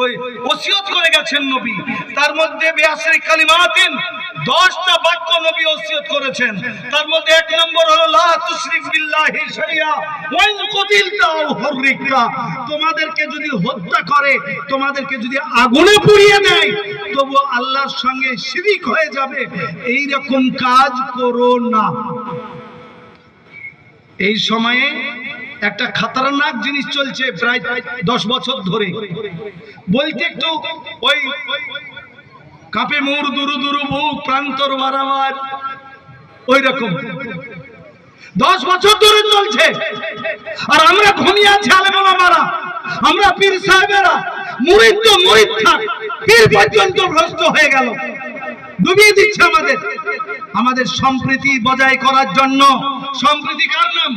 ওই ওসিয়ত করে গেছেন নবী। তার মধ্যে বিয়াসের কালিমাতিন দশটা বাক্য নবী ওসিয়ত করেছেন। তার মধ্যে এক নম্বর হলো, লা তুশরিক বিল্লাহি শাইয়া ওয়া ইন কুতিলতা আও হুররিকতা। তোমাদেরকে যদি হত্যা করে, তোমাদেরকে যদি আগুনে পুড়িয়ে দেয়, তবু আল্লাহর সঙ্গে শিরিক হয়ে যাবে। এই রকম কাজ করো না। এই সময়ে একটা খাতারনাক জিনিস চলছে প্রায় দশ বছর ধরে। বলতে একটু ওই কাপে মোর দুরু দুরু বুক প্রান্তর বারাবার ওই রকম দশ বছর ধরে চলছে। আর আমরা ঘুমিয়ে আছি আলেমারা আমরা পীর সাহেবেরা। মুরিদ তো মুরিদ থাক। পীর পর্যন্ত ভ্রষ্ট হয়ে গেল। ডুবিয়ে দিচ্ছে আমাদের। আমাদের সম্প্রীতি বজায় করার জন্য। সম্প্রীতি কার নাম?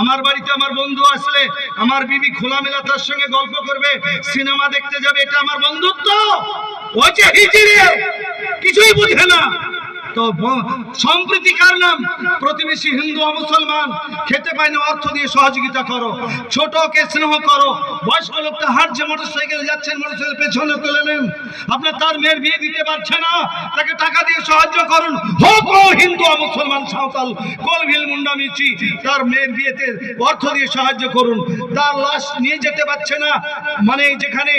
আমার বাড়িতে আমার বন্ধু আসলে আমার বিবি খোলামেলা তার সঙ্গে গল্প করবে, সিনেমা দেখতে যাবে, এটা আমার বন্ধুত্ব? ওই যে কিছুই বুঝে না। তো সম্প্রীতি কার নাম? প্রতিবেশী হিন্দু ও মুসলমান, খেতে পায় না অর্থ দিয়ে সহযোগিতা করো। ছোটকে স্নেহ করো। বয়স্ক লোকটা হাঁটছে মোটর সাইকেলে যাচ্ছেন মোটর সাইকেল পেছনে তুলে নেন। আপনার তার মেয়ের বিয়ে দিতে পারছে না। তাকে টাকা দিয়ে সাহায্য করুন। হোক হিন্দু ও মুসলমান, সাঁওতাল, কলভিল মুন্ডা মিচি, তার মেয়ের বিয়েতে অর্থ দিয়ে সাহায্য করুন। তার লাশ নিয়ে যেতে পারছে না। মানে যেখানে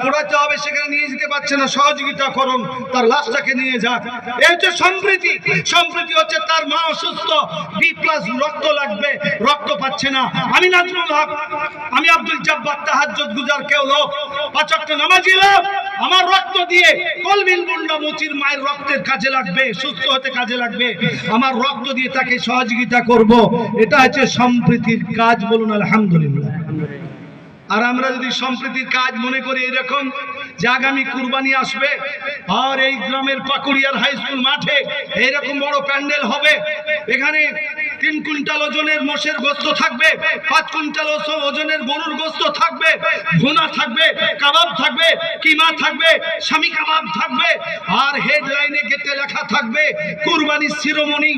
পোড়াতে হবে, সেখানে নিয়ে যেতে পারছে না। সহযোগিতা করুন। তার লাশটাকে নিয়ে যাক। এই হচ্ছে সম্প্রীতি। সম্প্রীতি হচ্ছে তার মা অসুস্থ বি প্লাস রক্ত লাগবে, রক্ত পাচ্ছে না। আমি নাজমুল হক, আমি আব্দুল জব্বার তাহাজ্জুদ গুজার কেউ লোক। পাঁচক্ত নামাজি লোক, আমার রক্ত দিয়ে কলবিল মুন্ডা মুচির মায়ের রক্তের কাজে লাগবে, সুস্থ হতে কাজে লাগবে। আমার রক্ত দিয়ে তাকে সহযোগিতা করব। এটা হচ্ছে সম্প্রীতির কাজ বলুন, আলহামদুলিল্লাহ। আর আমরা যদি সম্প্রীতির কাজ মনে করি এরকম যে আগামী কুরবানি আসবে। আর এই গ্রামের পাকুড়িয়ার হাই স্কুল মাঠে এইরকম বড় প্যান্ডেল হবে। এখানে তিন কুইন্টাল ওজনের মোষের গোস্ত থাকবে, পাঁচ কুইন্টাল ওজনের গরুর গোস্ত থাকবে, ভুনা থাকবে, কাবাব থাকবে, কিমা থাকবে, স্বামী কাবাব থাকবে, আর হেডলাইনে গেটে লেখা থাকবে, কুরবানির শিরোমণি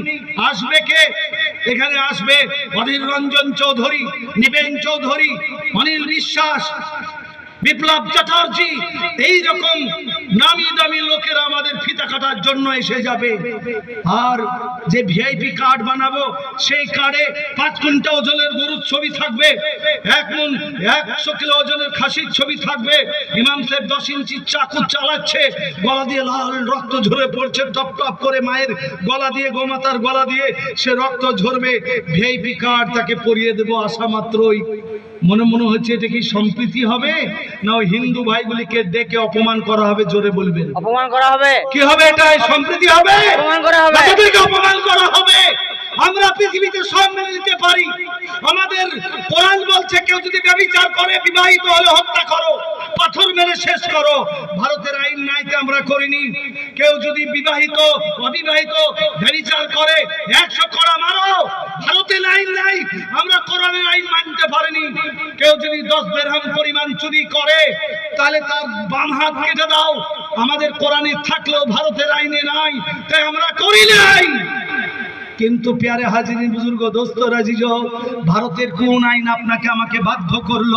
আসবে কে? এখানে আসবে অধীর রঞ্জন চৌধুরী, নিবেন চৌধুরী, অনিল বিশ্বাস বিপ্লব চ্যাটার্জি এই রকম নামি দামি লোকেরা আমাদের ফিতা কাটার জন্য এসে যাবে। আর যে ভিআইপি কার্ড বানাবো, সেই কার্ডে পাঁচ কুইন্টাল ওজনের গরুর ছবি থাকবে, এক মন একশো কিলো ওজনের খাসির ছবি থাকবে। ইমাম সাহেব দশ ইঞ্চি চাকু চালাচ্ছে, গলা দিয়ে লাল রক্ত ঝরে পড়ছে, টপ টপ করে মায়ের গলা দিয়ে, গোমাতার গলা দিয়ে, সে রক্ত ঝরবে। ভিআইপি কার্ড তাকে পরিয়ে দেবো আসা মাত্রই মনে মনে হচ্ছে এটা কি সম্প্রীতি হবে? না ওই হিন্দু ভাইগুলিকে দেখে অপমান করা হবে জোরে বলবেন? অপমান করা হবে। কি হবে এটা? সম্প্রীতি হবে? অপমান করা হবে। অপমান করা হবে? আমরা পৃথিবীতে সব মেনে নিতে পারি। আমাদের কোরআন বলছে, কেউ যদি ব্যবচার করে, বিবাহিত হলে হত্যা করো, পাথর মেরে শেষ করো। ভারতের আইন নাইতে আমরা করিনি। কেউ যদি বিবাহিত, অবিবাহিত ব্যবচার করে, একশো করা মারো। ভারতের আইন নাই, আমরা কোরআনের আইন মানতে পারিনি। কেউ যদি দশ দেড়হাম পরিমাণ চুরি করে, তাহলে তার বাম হাত কেটে দাও। আমাদের কোরআনে থাকলেও ভারতের আইনে নাই, তাই আমরা করি নাই। কিন্তু প্যারে হাজির বুজুর্গ, দোস্ত রাজিজ ভারতের কোন আইন আপনাকে আমাকে বাধ্য করল?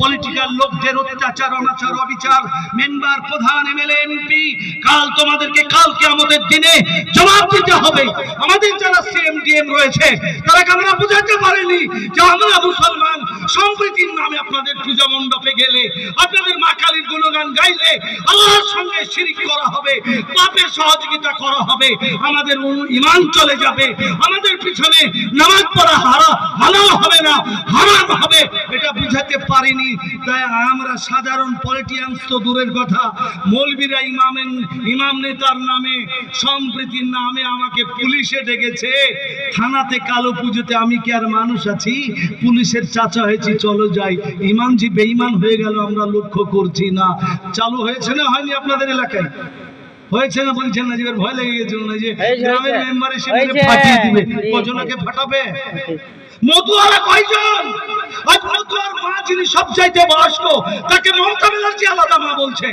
পলিটিক্যাল লোকদের অত্যাচার, অনাচার, অবিচার। মেম্বার, প্রধান, এমএলএ, এমপি, কাল তোমাদেরকে কালকে আমাদের দিনে জবাব দিতে হবে। আমাদের যারা সিএমডিএম রয়েছে, তারা আমরা বুঝাতে পারিনি যে আমরা মুসলমান? সম্প্রীতির নামে আপনাদের পূজা মণ্ডপে গেলে, আপনাদের মা কালীর গুণগান গাইলে আল্লাহর সঙ্গে শিরিক করা হবে পাপের সহযোগিতা করা হবে, আমাদের ইমান চলে যাবে, আমাদের পিছনে নামাজ পড়া হারা হালাল হবে না, হারাম হবে, এটা বুঝাতে পারিনি। তাই আমরা সাধারণ পলিটিয়ান্স তো দূরের কথা, মৌলবীরা ইমামের ইমাম নেতার নামে, সম্প্রীতির নামে আমাকে পুলিশে ডেকেছে। থানাতে কালো পুজোতে আমি কি আর মানুষ আছি? পুলিশের চাচা হয়েছি চলো যাই। ইমান যে বেইমান হয়ে গেল আমরা লক্ষ্য করছি না। চালু হয়েছে না হয়নি আপনাদের এলাকায়? হয়েছে না বলছেন না যে ভয় লেগে গেছিল না যে গ্রামের। মেম্বার এসে। ফাটিয়ে দিবে? কজনকে ফাটাবে? মতুয়ারা কয়জন? আজ মতুয়ার মা যিনি সবচাইতে বয়স্ক, তাকে মমতা ব্যানার্জি আলাদা মা বলছে।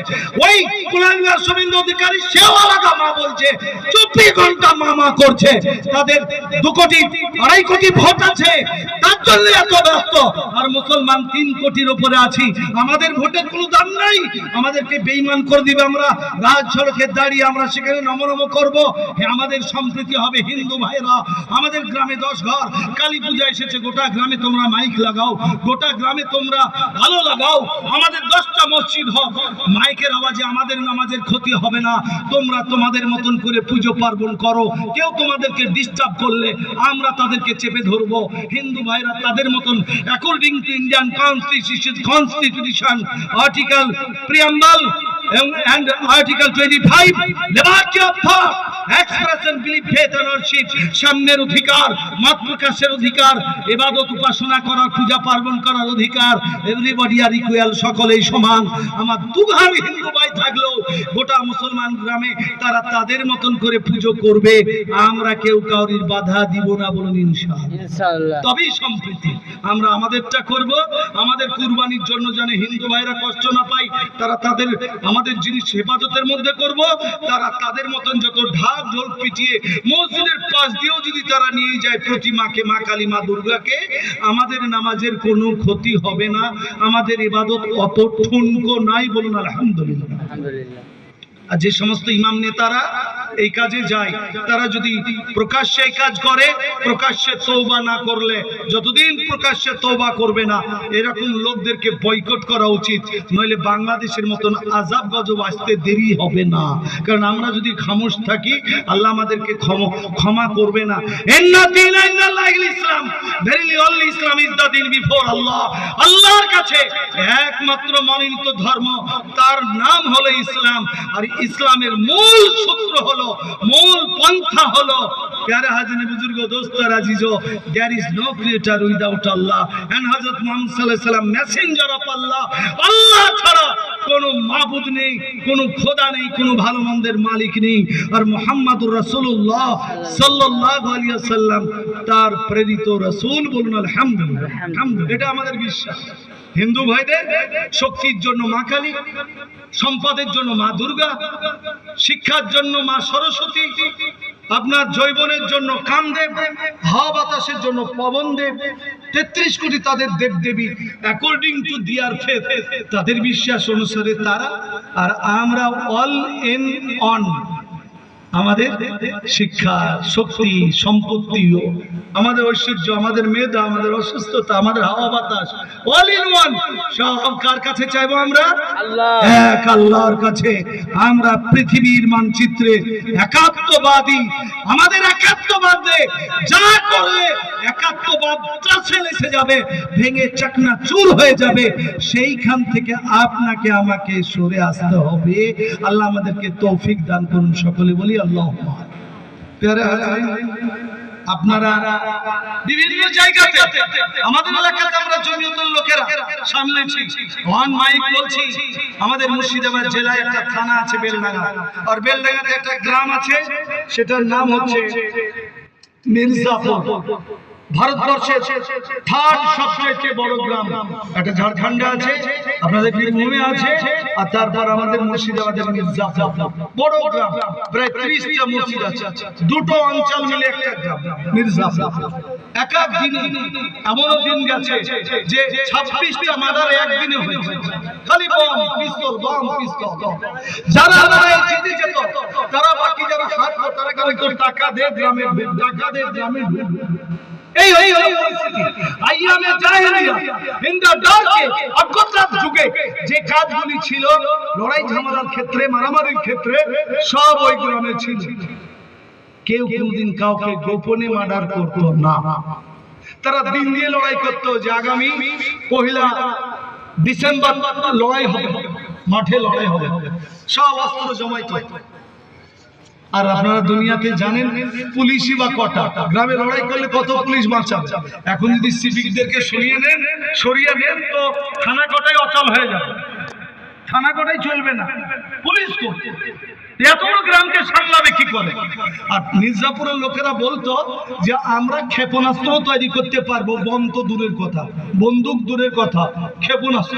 ওই কুলাঙ্গার শুভেন্দু অধিকারী, সেও আলাদা মা বলছে। চব্বিশ ঘণ্টা মামা করছে। তাদের দু কোটি, আড়াই কোটি ভোট আছে। তার জন্য এত ব্যস্ত। আর মুসলমান তিন কোটির উপরে আছি। আমাদের ভোটের কোনো দাম নাই। আমাদেরকে বেইমান করে দিবে আমরা। রাজ সড়কে দাঁড়িয়ে আমরা সেখানে নমনম করব। আমাদের সম্প্রীতি হবে হিন্দু ভাইরা। আমাদের গ্রামে দশ ঘর, কালী পূজা এসেছে, গোটা গ্রামে তোমরা মাইক লাগাও, গোটা গ্রামে তোমরা ভালো লাগাও। আমাদের দশটা মসজিদ হোক, মাইকের আওয়াজে আমাদের নামাজের ক্ষতি হবে না। তোমরা তোমাদের মতন করে পুজো পার্বণ করো। কেউ তোমাদেরকে ডিস্টার্ব করলে আমরা তাদেরকে চেপে ধরবো। হিন্দু ভাইরা তাদের মতন according to Indian constitution constitution article preamble and article 25 liberty of thought expression belief faith and worship সাম্যের অধিকার মত প্রকাশের অধিকার ইবাদত উপাসনা করার পূজা পার্বণ করার অধিকার এভরিবডি আর ইকুয়াল সকলেই সমান। আমার দুঘার হিন্দু ভাই থাকলেও গোটা মুসলমান গ্রামে তারা তাদের মতন করে পুজো করবে। আমরা কেউ কাউরির বাধা দিব না বলুন ইনশাআল্লাহ। ইনশাআল্লাহ। তবেই সম্প্রীতি। আমরা আমাদেরটা করব। আমাদের কুরবানির জন্য যেন হিন্দু ভাইরা কষ্ট না পায় তারা তাদের আমাদের জিনিস হেফাজতের মধ্যে করব তারা তাদের মতন যত ঢাক ঢোল পিটিয়ে মসজিদের পাশ দিয়েও যদি তারা নিয়ে যায় প্রতিমাকে মা কালী মা দুর্গাকে আমাদের নামাজের কোনো ক্ষতি হবে না। আমাদের ইবাদত অত ঠুনকো নাই বলুন আলহামদুলিল্লাহ। আলহামদুলিল্লাহ। আর যে সমস্ত ইমাম নেতারা এই কাজে যায়। তারা যদি প্রকাশ্যে এই কাজ করে, প্রকাশ্যে তৌবা না করলে যতদিন প্রকাশ্যে তৌবা করবে না, এরকম লোকদেরকে বয়কট করা উচিত। নইলে বাংলাদেশের মতন আজাব গজব আসতে দেরি হবে না। কারণ আমরা যদি খামোশ থাকি, আল্লাহ আমাদেরকে ক্ষমা করবে না। ইসলাম। আর ইসলামের মূল সূত্র হলো মূল পন্থা হলো, প্যারা হাজিনে বুজুর্গ, দোস্ত আজিজো there is no creator without Allah and হযরত মোহাম্মদ আলাইহি সাল্লাম মেসেঞ্জার অফ আল্লাহ আল্লাহ ছাড়া কোনো মাবুদ নেই, কোনো খোদা নেই, কোনো ভালো মন্দের মালিক নেই। আর মুহাম্মাদুর রাসূলুল্লাহ সাল্লাল্লাহু আলাইহি ওয়াসাল্লাম, তার প্রেরিত রাসূল বলুন আলহামদুলিল্লাহ, এটা আমাদের বিশ্বাস। হিন্দু ভাইদের শক্তির জন্য মা কালী, সম্পদের জন্য মা দুর্গা, শিক্ষার জন্য মা সরস্বতী আপনার জৈবনের জন্য কামদেব, হাওয়া বাতাসের জন্য পবন দেব তেত্রিশ কোটি তাদের দেব দেবী অ্যাকর্ডিং টু দিয়ার ফেথ তাদের বিশ্বাস অনুসারে তারা আর আমরা অল ইন অন আমাদের শিক্ষা শক্তি সম্পত্তি আমাদের ঐশ্বর্য আমাদের মেধা আমাদের অসুস্থতা আমাদের হাওয়া বাতাস অল ইন ওয়ান সব কার কাছে চাইব আমরা? এক আল্লাহর কাছে। আমরা পৃথিবীর মানচিত্রে একাত্মবাদী। আমাদের একাত্মবাদে যা করলে একাত্মবাদ চাষে এসে যাবে ভেঙে চাকনা চুর হয়ে যাবে। সেইখান থেকে আপনাকে আমাকে সরে আসতে হবে। আল্লাহ আমাদেরকে তৌফিক দান করুন সকলে বলি আপনারা বিভিন্ন আমাদের লোকেরা ওয়ান মাইক আমাদের মুর্শিদাবাদ জেলায় একটা থানা আছে বেলডাঙ্গা। আর বেলডাঙ্গাতে একটা গ্রাম আছে, সেটার নাম হচ্ছে মির্জাপুর। ভারতবর্ষের থার্ড সবচেয়ে বড় গ্রাম। একটা ঝাড়খণ্ডে আছে, আপনাদের বীরভূমে আছে, আর তারপর আমাদের মুর্শিদাবাদের বড় গ্রাম, প্রায় দুটো অঞ্চল মিলে একটা গ্রাম মির্জাপুর এক এক দিনে এমনও দিন গেছে যে ছাব্বিশটা মার্ডার একদিনে যারা তারা বাকি যারা টাকা দে গ্রামে টাকা দে গ্রামে। এই এই পরিস্থিতি আইয়ামে জাহেলিয়া ইন দা ডার্কে অজ্ঞতার যুগে যে কাজগুলি ছিল, লড়াই ঝামেলার ক্ষেত্রে, মারামারির ক্ষেত্রে, সব ওই গ্রামে ছিল। কেউ কোনদিন কাউকে গোপনে মার্ডার করতো না। তারা দিন দিয়ে লড়াই করতো যে আগামী পহিলা ডিসেম্বর লড়াই হবে, মাঠে লড়াই হবে। সব অস্ত্র জমাইতো আর আপনারা দুনিয়াতে জানেন পুলিশই বা কটা। গ্রামে লড়াই করলে কত পুলিশ বাঁচাবে এখন যদি সিভিকদেরকে সরিয়ে নেন সরিয়ে নেন তো থানা কটাই অচল হয়ে যাবে। থানা কোটাই চলবে না। Police court. এত গ্রামকে সামলাবে কি করে? আর মির্জাপুরের লোকেরা বলতো যে আমরা ক্ষেপণাস্ত্র তৈরি করতে পারব, বম তো দূরের কথা, বন্দুক দূরের কথা, ক্ষেপণাস্ত্র।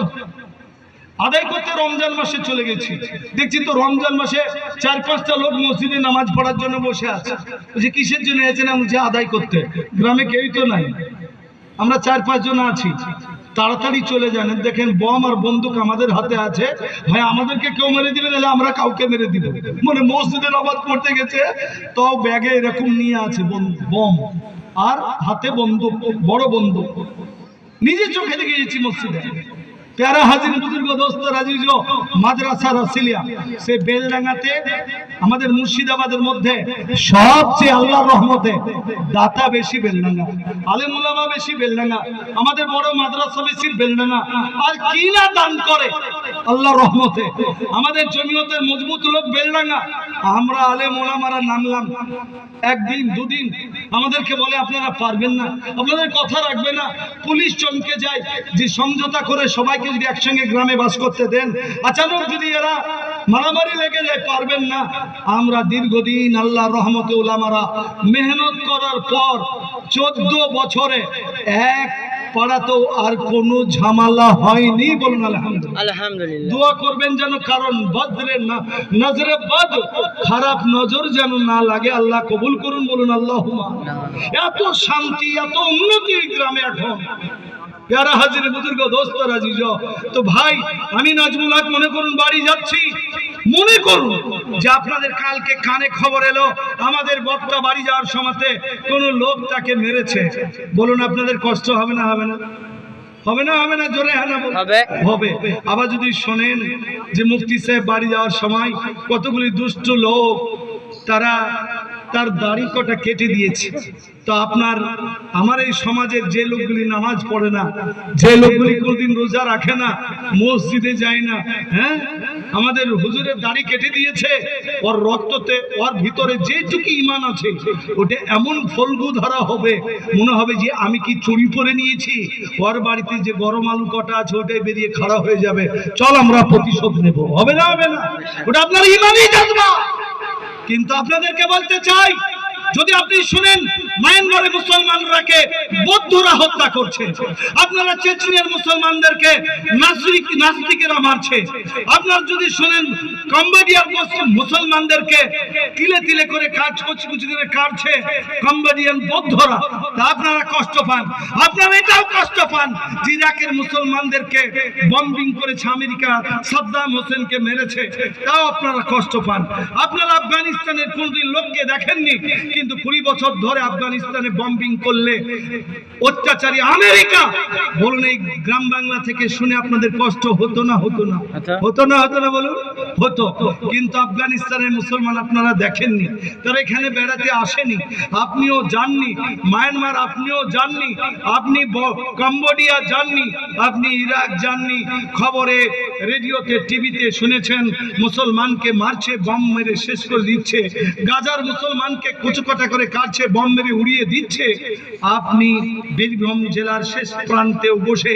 আদায় করতে রমজান মাসে চলে গেছি। দেখছি তো রমজান মাসে চার, পাঁচটা লোক মসজিদে নামাজ পড়ার জন্য বসে আছে। বলছে, কিসের জন্য এসেছেন আমি যে আদায় করতে। গ্রামে কেউই তো নাই। আমরা চার পাঁচজন আছি। তাড়াতাড়ি চলে যান। দেখেন, বম আর বন্দুক আমাদের হাতে আছে। ভাই, আমাদেরকে কেউ মেরে দিবে, নাহলে আমরা কাউকে মেরে দিব। মানে মসজিদের নামাজ পড়তে গেছে তো ব্যাগে এরকম নিয়ে আছে বম। আর হাতে বন্দুক, বড় বন্দুক। নিজে চোখে দেখে গেছি মসজিদে। প্যারা হাজির বুজুর্গ দোস্ত রাজিজ মাদ্রাসা রসিলিয়া সে বেলডাঙ্গাতে, আমাদের মুর্শিদাবাদের মধ্যে সবচেয়ে আল্লাহর রহমতে দাতা বেশি বেলডাঙ্গা, আলেম উলামা বেশি বেলডাঙ্গা, আমাদের বড় মাদ্রাসা বেশি বেলডাঙ্গা। আর কি না দান করে আল্লাহ রহমতে? আমাদের জমিয়তের মজবুত লোক বেলডাঙ্গা। আমরা আলেম ওলামারা নামলাম। একদিন, দুদিন, আমাদেরকে বলে, আপনারা পারবেন না। আপনাদের কথা রাখবে না। পুলিশ চমকে যায়। যে সমঝোতা করে সবাইকে যদি একসঙ্গে গ্রামে বাস করতে দেন, আচানক যদি এরা মারামারি লেগে যায়, পারবেন না। আমরা দীর্ঘদিন আল্লাহ রহমতে উলামারা মেহনত করার পর চোদ্দ বছরে এক পাড়াতেও আর কোনো ঝামেলা হয়নি বলুন আলহামদুলিল্লাহ। দোয়া করবেন যেন কারণ বদ্রে না নজরে বদ খারাপ নজর যেন না লাগে আল্লাহ কবুল করুন বলুন আল্লাহ এত শান্তি এত উন্নতি গ্রামে এখন। প্যারা হাজির বুজুর্গ দোস্ত রাজিজ তো ভাই আমি নাজমুল হক মনে করুন বাড়ি যাচ্ছি। মনে করুন যে আপনাদের কালকে কানে খবর এলো আমাদের বক্তা বাড়ি যাওয়ার সময়তে কোন লোক তাকে মেরেছে। বলুন আপনাদের কষ্ট হবে না হবে না? হবে না হবে না জোরে হবে। হবে। আবার যদি শোনেন যে মুফতি সাহেব বাড়ি যাওয়ার সময় কতগুলি দুষ্ট লোক তারা তার দাড়ি কটা কেটে দিয়েছে। তো আপনার আমার এই সমাজের যে লোকগুলি নামাজ পড়ে না যে লোকগুলি কোনদিন রোজা রাখে না মসজিদে যায় না হ্যাঁ? আমাদের হুজুরের দাড়ি কেটে দিয়েছে। ওর রক্ততে, ওর ভিতরে যেটুকু ইমান আছে, ওটা এমন ফলগু ধরা হবে। মনে হবে যে আমি কি চুরি পরে নিয়েছি? ওর বাড়িতে যে গরম আলু কটা আছে, ওটাই বেরিয়ে খাড়া হয়ে যাবে। চল আমরা প্রতিশোধ নেব। হবে না হবে না। ওটা আপনার ইমানই জানবা কিন্তু আপনাদেরকে বলতে চাই যদি আপনি শুনেন মায়ানমারে মুসলমানরাকে বৌদ্ধরা হত্যা করছে, আপনারা চেচনিয়ার মুসলমানদেরকে নাস্তিক, নাস্তিকেরা মারছে, আপনার যদি শুনেন কম্বোডিয়ার মুসলিম মুসলমানদেরকে তিলে তিলে করে কাজ কুচি কুচি করে কাটছে কম্বোডিয়ান বৌদ্ধরা, তা আপনারা কষ্ট পান। আপনারা এটাও কষ্ট পান ইরাকের মুসলমানদেরকে বম্বিং করেছে আমেরিকা, সাদ্দাম হোসেনকে মেরেছে, তাও আপনারা কষ্ট পান। আপনারা আফগানিস্তানের কোনদিন লোককে দেখেননি? কিন্তু কুড়ি বছর ধরে আফগানিস্তানে বম্বিং করলে অত্যাচারী আমেরিকা। বলুন এই গ্রাম বাংলা থেকে শুনে আপনাদের কষ্ট হতো না হতো না? আচ্ছা। হতো না হতো না বলুন? হতো। কিন্তু আফগানিস্তানের মুসলমান আপনারা দেখেননি। তারা এখানে বেড়াতে আসেনি। আপনিও যাননি। মায়ানমার আপনিও যাননি। আপনি কম্বোডিয়া যাননি। আপনি ইরাক যাননি। খবরে রেডিওতে টিভিতে শুনেছেন মুসলমানকে মারছে বম মেরে শেষ করে দিচ্ছে। গাজার মুসলমানকে কুচকটা করে কাটছে, বম মেরে উড়িয়ে দিচ্ছে। আপনি বীরভূম জেলার শেষ প্রান্তেও বসে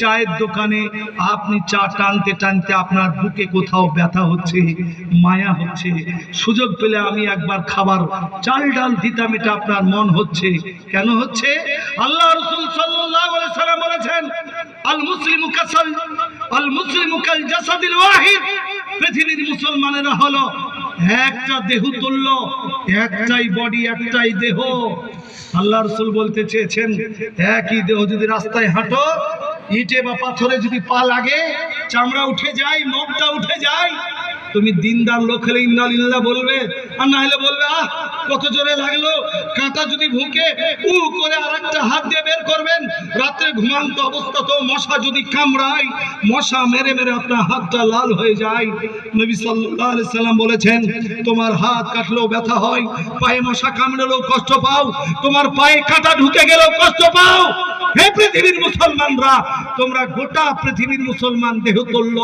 চায়ের দোকানে আপনি চা টানতে টানতে আপনার বুকে কোথাও ব্যথা হচ্ছে, মায়া হচ্ছে। সুযোগ পেলে আমি একবার খাবার চাল ডাল দিতাম, এটা আপনার মন হচ্ছে। কেন হচ্ছে? আল্লাহ রসুল আলাইহি বলেছেন, আল মুসলিম আল মুসলিম পৃথিবীর মুসলমানেরা হলো একটা দেহ তুল্য, একটাই বডি একটাই দেহ। আল্লাহ রসুল বলতে চেয়েছেন, একই দেহ যদি রাস্তায় হাঁটো, ইটে বা পাথরে যদি পা লাগে, চামড়া উঠে যায়, নখটা উঠে যায় তুমি দিনদার লোক হলে ইন্দালিল্লাহ বলবে, আর না হলে বলবে, আহ, কত জোরে লাগল। কাঁটা যদি ভুকে, উ করে আর একটা হাত দিয়ে বের করবেন। রাত্রে ঘুমান্ত অবস্থা তো মশা যদি কামড়ায়, মশা মেরে মেরে আপনার হাতটা লাল হয়ে যায়। নবী আলাইহি সাল্লাম বলেছেন, তোমার হাত কাটলেও ব্যথা হয়, পায়ে মশা কামড়ালেও কষ্ট পাও, তোমার পায়ে কাঁটা ঢুকে গেলেও কষ্ট পাও। হে পৃথিবীর মুসলমানরা, তোমরা গোটা পৃথিবীর মুসলমান দেহ করল,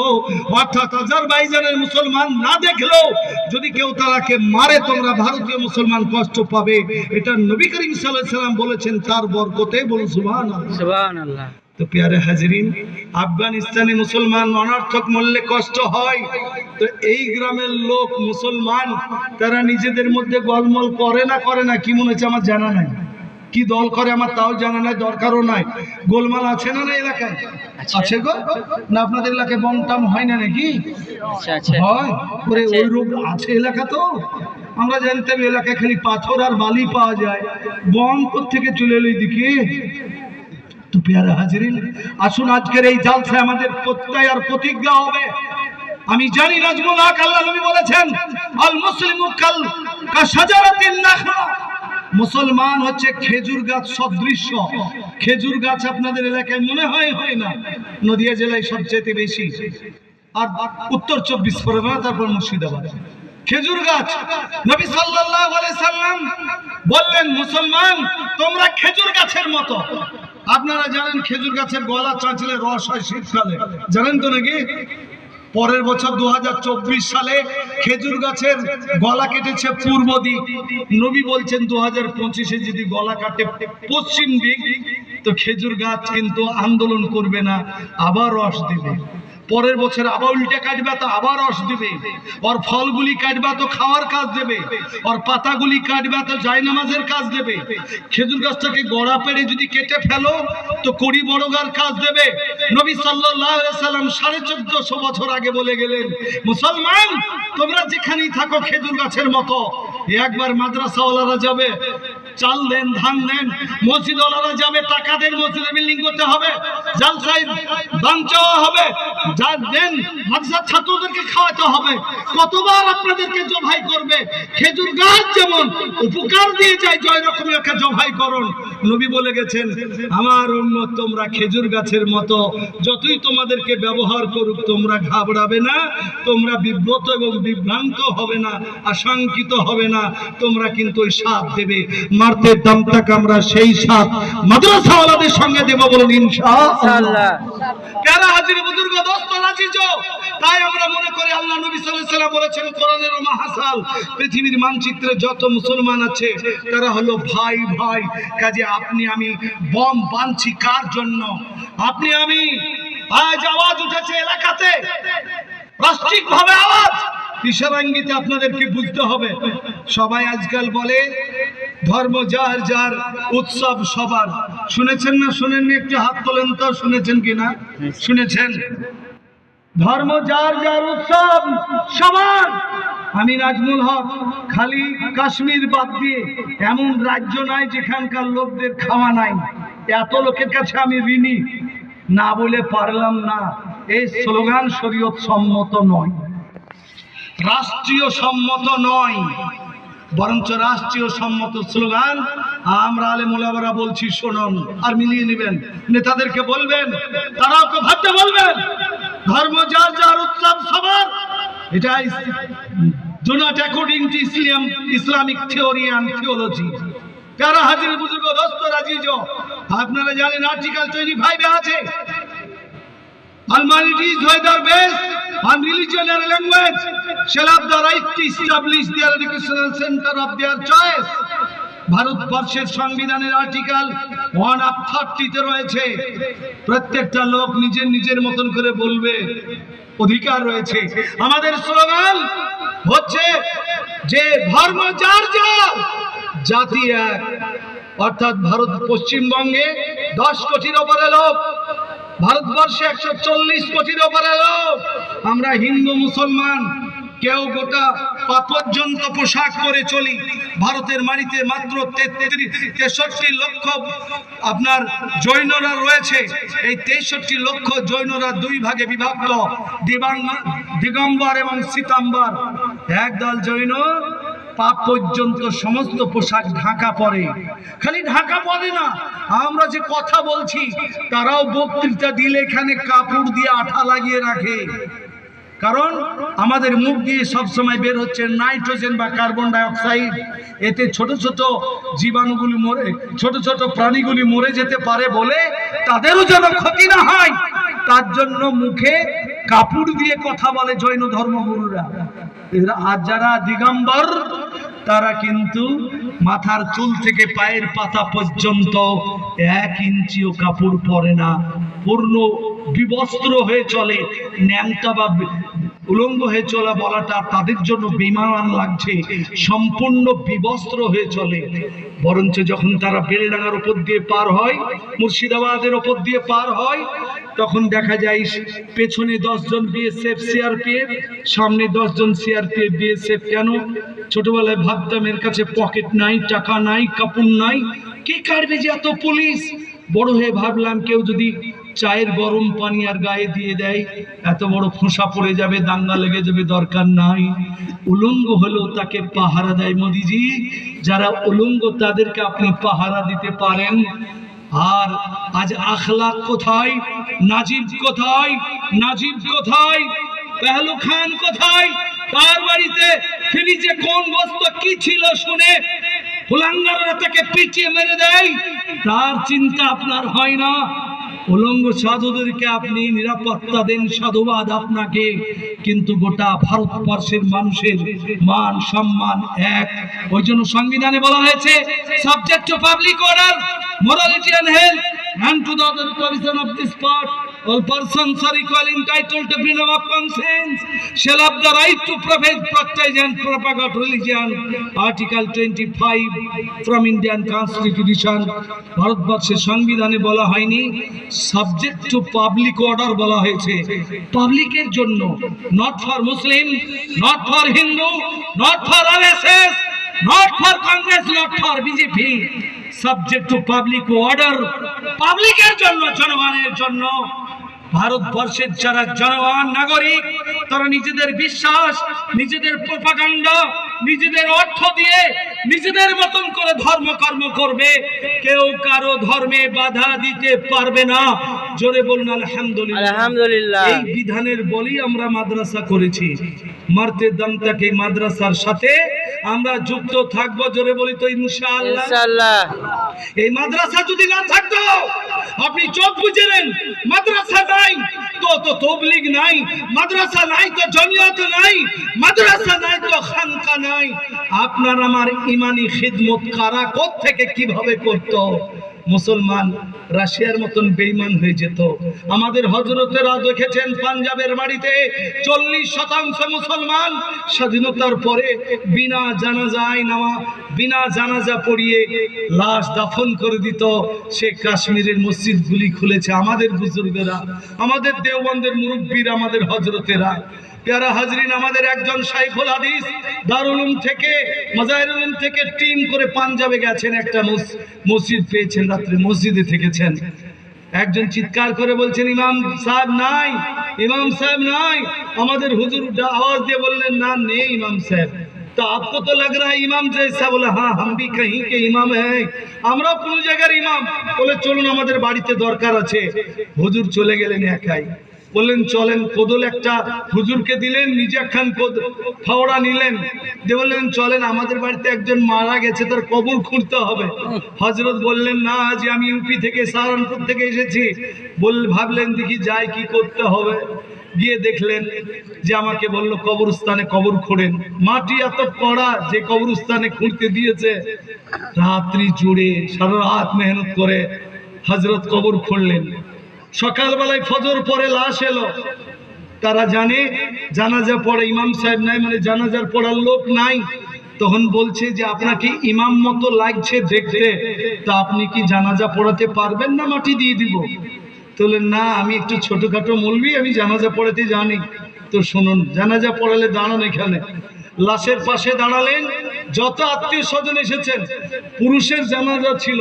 অর্থাৎ আজারবাইজানের মুসলমান না দেখলেও যদি কেউ তারাকে মারে তোমরা ভারতীয় মুসলমান কষ্ট পাবে। এটা নবী করিম সাল্লাম বলেছেন তার বরকতে বলুন সুবহানাল্লাহ। তো পেয়ারে হাজরিন আফগানিস্তানে মুসলমান অনর্থক মূল্যে কষ্ট হয়। তো এই গ্রামের লোক মুসলমান তারা নিজেদের মধ্যে গলমল করে না করে না কি মনে হচ্ছে আমার জানা নাই? কি দল করে আমার তাও জানা নাই দরকারও নাই। গোলমাল আছে না না এলাকায়? আছে। গো। না আপনাদের এলাকায় বনটাম হয় না নাকি? হয়? ওরে ওই রূপ আছে এলাকা তো? আমরা জানতাম এলাকায় খালি পাথর আর বালি পাওয়া যায়। বন থেকে চলে এলো দিকে তো পেয়ারা হাজিরিন আসুন আজকের এই জালসায় আমাদের প্রত্যয় আর প্রতিজ্ঞা হবে। আমি জানি নাজমুল হক আল্লাহ নবী বলেছেন আল মুসলিমু কাল কা শাজারাতিন নাখলা মুসলমান হচ্ছে খেজুর গাছ সদৃশ্য। খেজুর গাছ আপনাদের এলাকায় মনে হয় হয় না। নদিয়া জেলায় সবচেয়ে বেশি। আর উত্তর চব্বিশ পরগনা, তারপর মুর্শিদাবাদ। খেজুর গাছ, নবী সাল্লাল্লাহু সাল্লাম বললেন, মুসলমান, তোমরা খেজুর গাছের মতো। আপনারা জানেন খেজুর গাছের গলা চাঁচলে রস হয় শীতকালে। জানেন তো নাকি? পরের বছর দু হাজার চব্বিশ সালে খেজুর গাছের গলা কেটেছে পূর্ব দিক। নবী বলছেন দু হাজার পঁচিশে যদি গলা কাটে পশ্চিম দিক, তো খেজুর গাছ কিন্তু আন্দোলন করবে না, আবার রস দেবে। পরের বছর আবার উল্টে কাটবে, তো আবার রস দেবে। ওর ফলগুলি কাটবে, তো খাওয়ার কাজ দেবে। ওর পাতাগুলি কাটবে, তো জায়নামাজের কাজ দেবে। খেজুর গাছটাকে গড়া পেড়ে যদি কেটে ফেলো, তো কড়ি বড়গার কাজ দেবে। নবী সাল্লাম সাড়ে চোদ্দশো বছর আগে বলে গেলেন, মুসলমান, তোমরা যেখানেই থাকো খেজুর গাছের মতো, একবার মাদ্রাসাওয়ালারা যাবে চাল দেন ধান দেন মসজিদওয়ালারা যাবে টাকা দেন, মসজিদে বিল্ডিং করতে হবে জালসাই দান চাওয়া হবে, যা দেন, মাদ্রাসার ছাত্রদেরকে খাওয়াতে হবে। কতবার আপনাদেরকে জবাই করবে? খেজুর গাছ যেমন উপকার দিয়ে যায়, জয় রকমই ওকে জবাই করুন। নবী বলে গেছেন, আমার উম্মত, তোমরা খেজুর গাছের মতো, যতই তোমাদেরকে ব্যবহার করুক, তোমরা ঘাবড়াবে না, তোমরা বিব্রত এবং বিভ্রান্ত হবে না, আশঙ্কিত হবে না, তোমরা কিন্তু ওই সাপ দেবে। মারতে দামটা আমরা সেই সাপ মাদ্রাসাওয়ালাদের সঙ্গে দেবো বলুন ইনশাআল্লাহ। হাজির বুজুর্গ দোস্ত রাজিজ তাই আমরা মনে করি আল্লাহ নবী সাল্লাল্লাহু বলেছেন কোরআনের মাহাসাল পৃথিবীর মানচিত্রে যত মুসলমান আছে তারা হলো ভাই ভাই। কাজে আপনি আমি বম বানছি কার জন্য? আপনি আমি আজ আওয়াজ উঠেছে এলাকাতে। রাষ্ট্রিক ভাবে আওয়াজ। ইশারাঙ্গিতে আপনাদেরকে বুঝতে হবে। সবাই আজকাল বলে, ধর্ম যার যার, উৎসব সবার। শুনেছেন না, শুনেননি? একটু হাত তোলেন তো, শুনেছেন কিনা শুনেছেন? ধর্ম যার যার, উৎসব সবার। আমি নাজমুল হক, খালি কাশ্মীর বাদ দিয়ে এমন রাজ্য নাই যেখানকার লোকদের খাওয়া নাই। এত লোকের কাছে আমি ঋণী। না বলে পারলাম না, এই স্লোগান শরীয়ত সম্মত নয়। রাষ্ট্রীয় সম্মত নয়, বরঞ্চ রাষ্ট্রীয় সম্মত স্লোগান আমরা আলে মোলাবারা বলছি, শোনন আর মিলিয়ে নেবেন। নেতাদেরকে বলবেন, তারাও তো ভাবতে বলবেন, ধর্ম যার যার উৎসব সবার। এটা do not according to Islam Islamic theory and theology যারা হাজির বুজুর্গ, দোস্ত আপনারা জানেন আর্টিকেল টোয়েন্টি ফাইভে আছে whether based on language, shall have the right to establish their educational center of their choice. ভারতবর্ষের সংবিধানের আর্টিকেল ওয়ান অফ থার্টিতে রয়েছে। প্রত্যেকটা লোক নিজের নিজের মতন করে বলবে। অধিকার রয়েছে। আমাদের স্লোগান হচ্ছে যে ধর্ম যার যার জাতি এক। অর্থাৎ ভারত পশ্চিমবঙ্গে দশ কোটির ওপরে লোক ভারতবর্ষে একশো চল্লিশ কোটির ওপরে লোক। আমরা হিন্দু, মুসলমান, কেউ গোটা পা পর্যন্ত পোশাক পরে চলি। ভারতের মাটিতে মাত্র তেষট্টি লক্ষ আপনার জৈনরা রয়েছে। এই তেষট্টি লক্ষ জৈনরা দুই ভাগে বিভক্ত। দিবাঙ্গ দিগম্বর এবং সীতাম্বর। একদল জৈন পা পর্যন্ত সমস্ত পোশাক ঢাকা পরে। খালি ঢাকা পরে না, আমরা যে কথা বলছি, তারাও বক্তৃতা দিলে এখানে কাপড় দিয়ে আঠা লাগিয়ে রাখে। কারণ আমাদের মুখ দিয়ে সবসময় বের হচ্ছে নাইট্রোজেন বা কার্বন ডাইঅক্সাইড। এতে ছোট ছোট জীবাণুগুলি মরে, ছোট ছোট প্রাণীগুলি মরে যেতে পারে বলে তাদেরও যেন ক্ষতি না হয়, তার জন্য মুখে কাপড় দিয়ে কথা বলে জৈন ধর্মগুরুরা। আর যারা দিগম্বর তারা কিন্তু মাথার চুল থেকে পায়ের পাতা পর্যন্ত এক ইঞ্চিও কাপড় পরে না, পূর্ণ বিবস্ত্র হয়ে চলে, ন্যাংটা বা উলঙ্গ হয়ে চলা বলাটা তাদের জন্য বিমান লাগছে, সম্পূর্ণ বিবস্ত্র হয়ে চলে। বরঞ্চ যখন তারা বেলডাঙ্গার ওপর দিয়ে পার হয়, মুর্শিদাবাদের ওপর দিয়ে পার হয়, তখন দেখা যায় পেছনে দশজন বিএসএফ সিআরপিএফ সামনে দশজন সিআরপিএফ বিএসএফ কেন? ছোটবেলায় ভাবতাম এর কাছে পকেট নাই, টাকা নাই, কাপড় নাই, কে কাটবে যে এত পুলিশ? বড় হয়ে ভাবলাম কেউ যদি চায়ের গরম পানি আর গায়ে দিয়ে দেয়, এত বড় ফোঁসা পড়ে যাবে, দাঙ্গা লেগে যাবে, দরকার নাই। উলঙ্গ হলেও তাকে পাহারা দেয় মোদিজি। যারা উলঙ্গ, তাদেরকে আপনি পাহারা দিতে পারেন। আর আজ আখলাক কোথায়? নাজিব কোথায়? নাজিব কোথায়? পেহলু খান কোথায়? তার বাড়িতে? ফ্রিজে কোন বস্তু কি ছিল শুনে হুলাঙ্গাররা তাকে পিটিয়ে মেরে দেয়। তার চিন্তা আপনার হয় না। উলঙ্গ সাধুদেরকে আপনি নিরাপত্তা দেন, সাধুবাদ আপনাকে। কিন্তু গোটা ভারতবর্ষের মানুষের মান, সম্মান এক। ওই জন্য সংবিধানে বলা হয়েছে subject to public order morality and health and to the other provision of this part all persons are equally entitled to freedom of conscience shall have the right to profess practice and propagate religion article 25 from indian constitution ভারতবর্ষের সংবিধানে বলা হয়নি subject to public order বলা হয়েছে পাবলিকের জন্য not for Muslim not for Hindu not for RSS not for Congress, not for BJP, subject to public order পাবলিকের জন্য, জনগণের জন্য। ভারতবর্ষের যারা জনগণ, নাগরিক, তারা নিজেদের বিশ্বাস, নিজেদের প্রপাগান্ডা নিজেদের অর্থ দিয়ে নিজেদের মতন করে ধর্মকর্ম করবে কেউ কারও ধর্মে বাধা দিতে পারবে না। জোরে বলুন আলহামদুলিল্লাহ। আলহামদুলিল্লাহ। এই বিধানের বলি আমরা মাদ্রাসা করেছি। মারতে দম তাকে মাদ্রাসার সাথে আমরা যুক্ত থাকব জোরে বলি তো ইনশাআল্লাহ। ইনশাআল্লাহ। এই মাদ্রাসা যদি না থাকতো আপনি চোখ বুঝে নেন মাদ্রাসা নাই তো তো তবলিগ নাই মাদ্রাসা নাই তো জমিয়ত নাই মাদ্রাসা নাই তো খানকা নাই আপনার আমার ইমানি খিদমত কারা থেকে কীভাবে করতো? মুসলমান রাশিয়ার মতন বেইমান হয়ে যেত। আমাদের হজরতেরা দেখেছেন পাঞ্জাবের বাড়িতে চল্লিশ শতাংশ মুসলমান স্বাধীনতার পরে বিনা জানাজায় নামা, বিনা জানাজা পড়িয়ে লাশ দাফন করে দিত। সে কাশ্মীরের মসজিদগুলি খুলেছে আমাদের বুজুর্গরা, আমাদের দেওবন্দের মুরব্বীরা, আমাদের হজরতেরা পেয়ারা হাজরিন আমাদের একজন সাইফুল হাদিস দারুলুম থেকে মজাহিরুলুম থেকে টিম করে পাঞ্জাবে গেছেন একটা মস- মসজিদ পেয়েছেন রাত্রে মসজিদে থেকেছেন একজন চিৎকার করে বলছেন ইমাম সাহেব নাই ইমাম সাহেব নাই আমাদের হুজুর ডা- আওয়াজ দিয়ে বললেন না নেই ইমাম সাহেব তো आपको तो लग रहा है इमाम जैसा बोले हाँ हम भी कहीं के इमाम हैं আমরাও কোন জায়গার ইমাম বলে চলুন আমাদের বাড়িতে দরকার আছে হুজুর চলে গেলেন একাই বললেন, চলেন, কোদল একটা হুজুরকে দিলেন, নিজে একখান ফাওড়া নিলেন। দিয়ে বললেন, চলেন, আমাদের বাড়িতে একজন মারা গেছে, তার কবর খুঁড়তে হবে। হজরত বললেন, না যে আমি ইউপি থেকে, সাহারানপুর থেকে এসেছি। বল, ভাবলেন, দেখি যাই কি করতে হবে। গিয়ে দেখলেন যে আমাকে বলল, কবরস্থানে কবর খোঁড়েন। মাটি এত কড়া যে কবরস্থানে খুঁড়তে দিয়েছে। রাত্রি জুড়ে সারা রাত মেহনত করে হজরত কবর খুঁড়লেন। সকালবেলায় ফজর পরে লাশ এলো। তারা জানে, জানাজা পড়ে, ইমাম সাহেব নাই মানে জানাজার পড়ার লোক নাই। তখন বলছে যে, আপনাকে ইমাম মতো লাগছে দেখতে, তা আপনি কি জানাজা পড়াতে পারবেন না মাটি দিয়ে দিব? তাহলে না, আমি একটু ছোটখাটো মলবি, আমি জানাজা পড়াতে জানি। তো শুনুন, জানাজা পড়ালে দাঁড়ান এখানে। লাশের পাশে দাঁড়ালেন, যত আত্মীয় স্বজন এসেছেন, পুরুষের জানাজা ছিল,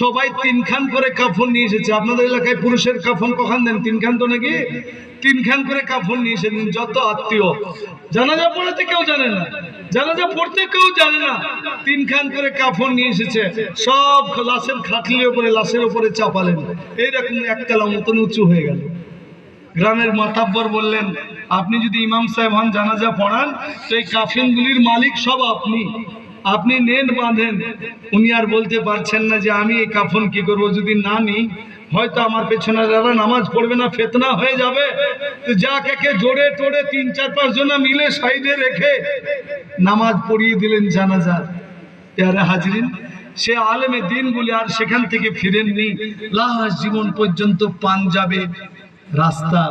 সবাই তিনখান করে কাফন নিয়ে এসেছে। আপনাদের এলাকায় পুরুষের কাফন কখন দেন? তিনখান তো নাকি? তিনখান করে কাফন নিয়ে এসেছেন যত আত্মীয়। জানাজা পড়াতে কেউ জানে না, জানাজা পড়তে কেউ জানে না। তিনখান করে কাফন নিয়ে এসেছে, সব লাশের খাটলির উপরে, লাশের উপরে চাপালেন। এইরকম একতলা মতন উঁচু হয়ে গেল। গ্রামের মাতাব্বর বললেন, আপনি যদি ইমাম সাহেব হন, জানাজা পড়ান, তো এই কাফিনগুলির মালিক সব আপনি। আপনি নেন বাঁধেন। উনি আর বলতে পারছেন না যে আমি এই কাফন কি করব, যদি না নিই, হয়তো আমার পেছনে যারা নামাজ পড়বে না, ফেতনা হয়ে যাবে। যা কে জোরে টোড়ে তিন চার পাঁচ জনা মিলে সাইডে রেখে নামাজ পড়িয়ে দিলেন জানাজার পেয়ারে হাজরিন, সে আলেমে দিন বলে আর সেখান থেকে ফিরেননি। লাশ জীবন পর্যন্ত পাঞ্জাবে রাস্তা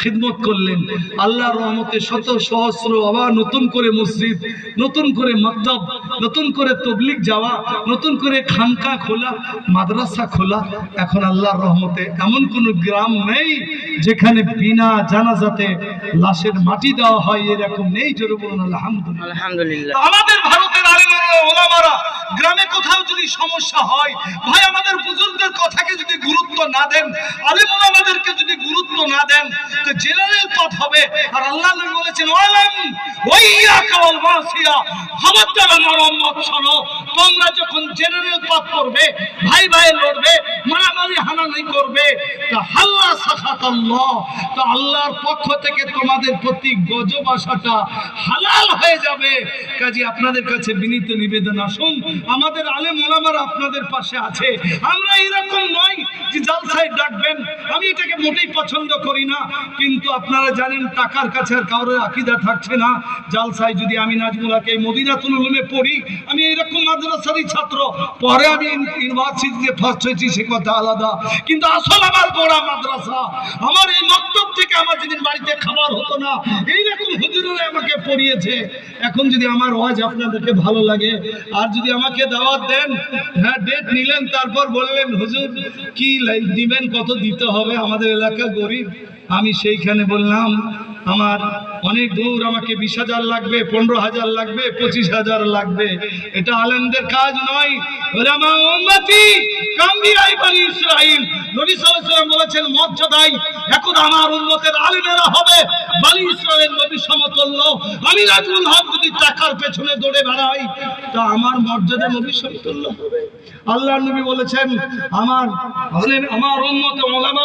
খিদমত করলেন। আল্লাহর রহমতে শত সহস্র আবার নতুন করে মসজিদ নতুন করে মক্তব নতুন করে তবলিগ যাওয়া নতুন করে খানকা খোলা মাদ্রাসা খোলা। এখন আল্লাহর রহমতে এমন কোনো গ্রাম নেই যেখানে বিনা জানাজাতে লাশের মাটি দেওয়া হয় এরকম নেই। জোরে বলুন আলহামদুলিল্লাহ। আমাদের ভারতের গ্রামে কোথাও যদি সমস্যা হয়, ভাই, আমাদের বুজুর্গদের কথাকে যদি গুরুত্ব না দেন, আলেম ওলামাদেরকে যদি গুরুত্ব না দেন, তো জেনারেল পথ হবে। আর আল্লাহ বলেছেন, ওয়ালাম ওয়াইয়া কাওয়াল মাসিয়া। খবরদার আমার উম্মত শোনো, তোমরা যখন জেনারেল পথ করবে, ভাই ভাই লড়বে, মারামারি হানাহানি করবে, তা হাল্লা সাখাত আল্লাহ তা আল্লাহর পক্ষ থেকে তোমাদের প্রতি গজব আসাটা হালাল হয়ে যাবে। কাজে, আপনাদের কাছে বিনীত নিবেদন আসুন। আমাদের আলেম ওলামার আপনাদের পাশে আছে। আমরা এরকম নয় যে জালসায় ডাকবেন। আমি এটাকে মোটেই পছন্দ করি না। কিন্তু আপনারা জানেন, টাকার কাছে আর কারোর আকিদা থাকছে না। জালসায় যদি আমি নাজমুলাকে মদিনাতুল উলুমে পড়ি, আমি এরকম মাদ্রাসারই ছাত্র। পরে আমি ইউনিভার্সিটিতে ফার্স্ট হয়েছি, সে কথা আলাদা। কিন্তু আসল আমার পড়া মাদ্রাসা। আমার এই মক্তব থেকে আমার যেদিন বাড়িতে খাবার হতো না, এইরকম হুজুরেরা আমাকে পড়িয়েছে। এখন যদি আমার ওয়াজ আপনাদেরকে ভালো লাগে, আর যদি আমাকে দাওয়াত দেন হ্যাঁ ডেট নিলেন, তারপর বললেন, হুজুর, কি লাইন দিবেন, কত দিতে হবে? আমাদের এলাকা গরিব। আমি সেইখানে বললাম, আমার অনেক দূর, আমাকে বিশ হাজার লাগবে, পনেরো হাজার লাগবে, পঁচিশ হাজার লাগবে। এটা আলেমদের কাজ নয়। কাম্বিয়াই বনি ইসরাইল। নবী সাল্লাম বলেছেন মর্যাদাই এখন আমার উম্মতের আলিমেরা হবে। বালি ইসলামের নবী সমতুল্য। আমি রাজুল হক যদি টাকার পেছনে দৌড়ে বেড়াই, তা আমার মর্যাদা নবী সমতুল্য হবে। আল্লাহ নবী বলেছেন, আমার আমার উম্মত ওলামা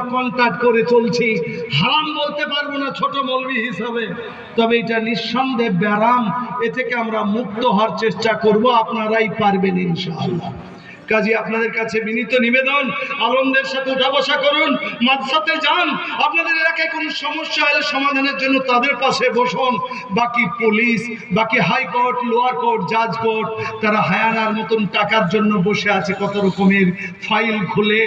কন্ট্যাক্ট করে চলছি। হারাম বলতে পারব না ছোট মলবি হিসাবে। তবে এটা নিঃসন্দেহে ব্যারাম। এ থেকে আমরা মুক্ত হওয়ার চেষ্টা করব। আপনারাই পারবেন ইনশাআল্লাহ। কাজে, আপনাদের কাছে বিনীত নিবেদন আলমদের সাথে উঠা বসা করুন, মাদ্রাসাতে যান, আপনাদের এলাকায় কোনো সমস্যা হলে সমাধানের জন্য তাদের পাশে বসুন। বাকি পুলিশ, বাকি হাইকোর্ট লোয়ার কোর্ট জাজ কোর্ট তারা হায়ানার মতন টাকার জন্য বসে আছে কত রকমের ফাইল খুলে,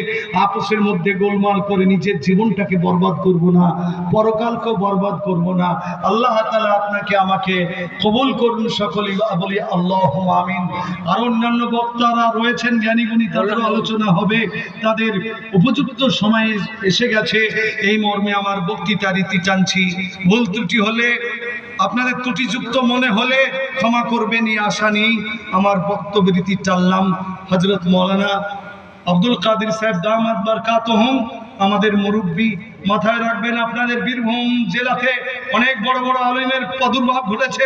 আপোষের মধ্যে গোলমাল করে নিজের জীবনটাকে বরবাদ করব না, পরকালকেও বরবাদ করব না। আল্লাহ তালা আপনাকে, আমাকে কবুল করুন সকলেই, বলি আল্লাহ আমিন। আর অন্যান্য বক্তারা রয়েছেন জ্ঞানীগুণী তাদের আলোচনা হবে তাদের উপযুক্ত সময়ে এসে গেছে। এই মর্মে আমার বক্তৃতা রীতি টানছি। ভুল ত্রুটি হলে আপনাদের ত্রুটিযুক্ত মনে হলে ক্ষমা করবেন এই আশা নেই আমার বক্তব্য রীতি টানলাম। হজরত মৌলানা আব্দুল কাদের সাহেব দামাদ বারকাত আমাদের মুরব্বী মাথায় রাখবেন আপনাদের বীরভূম জেলাতে অনেক বড় বড় আলমের প্রাদুর্ভাব ঘটেছে।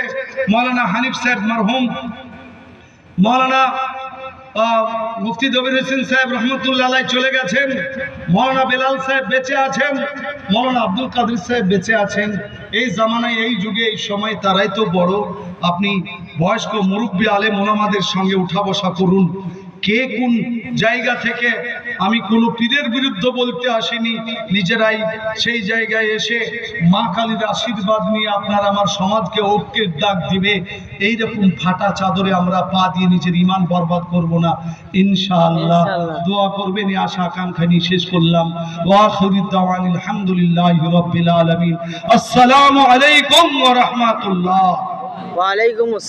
মৌলানা হানিফ সাহেব মারহুম। মৌলানা মুফতি দবির হোসেন সাহেব রহমতুল্লাহ চলে গেছেন, মৌলানা বেলাল সাহেব বেঁচে আছেন, মৌলানা আব্দুল কাদের সাহেব বেঁচে আছেন। এই জামানায়, এই যুগে, এই সময় তারাই তো বড়। আপনি বয়স্ক মুরব্বী আলে মোলামাদের সঙ্গে উঠা বসা করুন। কে কোন জায়গা থেকে আমি কোনো পীরের বিরুদ্ধে বলতে আসিনি। নিজেরাই সেই জায়গায় এসে মা কালীর আশীর্বাদ নিয়ে আপনার আমার সমাজকে ঐক্যের ডাক দিবে। এই রকম ফাটা চাদরে আমরা পা দিয়ে নিজের ইমান বরবাদ করব না। ইনশাআল্লাহ। দোয়া করবেন এই আশা আকাঙ্ক্ষা নিয়ে শেষ করলাম। ওয়াখিরুদ দাওয়ানিল আলহামদুলিল্লাহি আসসালামু আলাইকুম ওয়া রাহমাতুল্লাহ। ওয়ালাইকুম